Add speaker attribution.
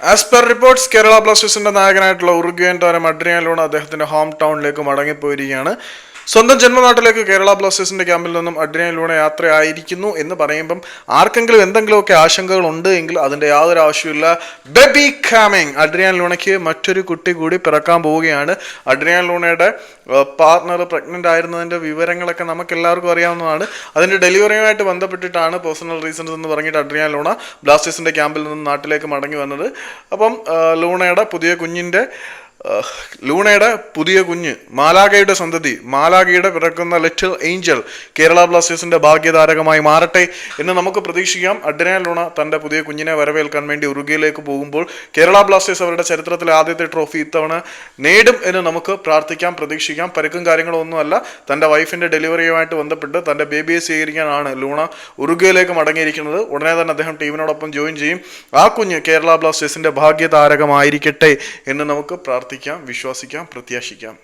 Speaker 1: As per reports Kerala ബ്ലാസ്റ്റേഴ്സിന്റെ നായകനായിട്ടുള്ള Uruguayan താരം അഡ്രിയാൻ ലൂണ അദ്ദേഹത്തിന്റെ ഹോം ടൗണിലേക്ക് മടങ്ങിപ്പോയിരിക്കുകയാണ്. സ്വന്തം ജന്മനാട്ടിലേക്ക് കേരള ബ്ലാസ്റ്റേഴ്സിന്റെ ക്യാമ്പിൽ നിന്നും അഡ്രിനയിലൂടെ യാത്രയായിരിക്കുന്നു എന്ന് പറയുമ്പം ആർക്കെങ്കിലും എന്തെങ്കിലുമൊക്കെ ആശങ്കകൾ ഉണ്ട് എങ്കിൽ അതിന്റെ യാതൊരു ആവശ്യമില്ല ബേബി കാമിങ് അഡ്രിയാൻ ലൂണയ്ക്ക് മറ്റൊരു കുട്ടി കൂടി പിറക്കാൻ പോവുകയാണ്. അഡ്രിയാൻ ലൂണയുടെ പാർട്ണർ പ്രഗ്നന്റ് ആയിരുന്നതിന്റെ വിവരങ്ങളൊക്കെ നമുക്ക് എല്ലാവർക്കും അറിയാവുന്നതാണ്. അതിന്റെ ഡെലിവറിയുമായിട്ട് ബന്ധപ്പെട്ടിട്ടാണ് പേഴ്സണൽ റീസൺസ് എന്ന് പറഞ്ഞിട്ട് അഡ്രിയാൻ ലൂണ ബ്ലാസ്റ്റേഴ്സിന്റെ ക്യാമ്പിൽ നിന്ന് നാട്ടിലേക്ക് മടങ്ങി വന്നത്. അപ്പം ലൂണയുടെ പുതിയ കുഞ്ഞിന്റെ ലൂണയുടെ പുതിയ കുഞ്ഞ് മാലാഗയുടെ സന്തതി മാലാഗയുടെ പിറക്കുന്ന ലിറ്റിൽ ഏഞ്ചൽ കേരള ബ്ലാസ്റ്റേഴ്സിന്റെ ഭാഗ്യതാരകമായി മാറട്ടെ എന്ന് നമുക്ക് പ്രതീക്ഷിക്കാം. അഡ്രിയാൻ ലൂണ തന്റെ പുതിയ കുഞ്ഞിനെ വരവേൽക്കാൻ വേണ്ടി ഉറുഗിയിലേക്ക് പോകുമ്പോൾ കേരള ബ്ലാസ്റ്റേഴ്സ് അവരുടെ ചരിത്രത്തിലെ ആദ്യത്തെ ട്രോഫി ഇത്തവണ നേടും എന്ന് നമുക്ക് പ്രാർത്ഥിക്കാം പ്രതീക്ഷിക്കാം. പരുക്കും കാര്യങ്ങളോ ഒന്നുമല്ല തന്റെ വൈഫിന്റെ ഡെലിവറിയുമായിട്ട് ബന്ധപ്പെട്ട് തന്റെ ബേബിയെ സ്വീകരിക്കാനാണ് ലൂണ ഉറുഗയിലേക്ക് മടങ്ങിയിരിക്കുന്നത്. ഉടനെ തന്നെ അദ്ദേഹം ടീമിനോടൊപ്പം ജോയിൻ ചെയ്യും. ആ കുഞ്ഞ് കേരള ബ്ലാസ്റ്റേഴ്സിന്റെ ഭാഗ്യതാരകമായിരിക്കട്ടെ എന്ന് നമുക്ക് പ്രാർത്ഥിക്കാം വിശ്വസിക്കാം പ്രത്യാശിക്കാം.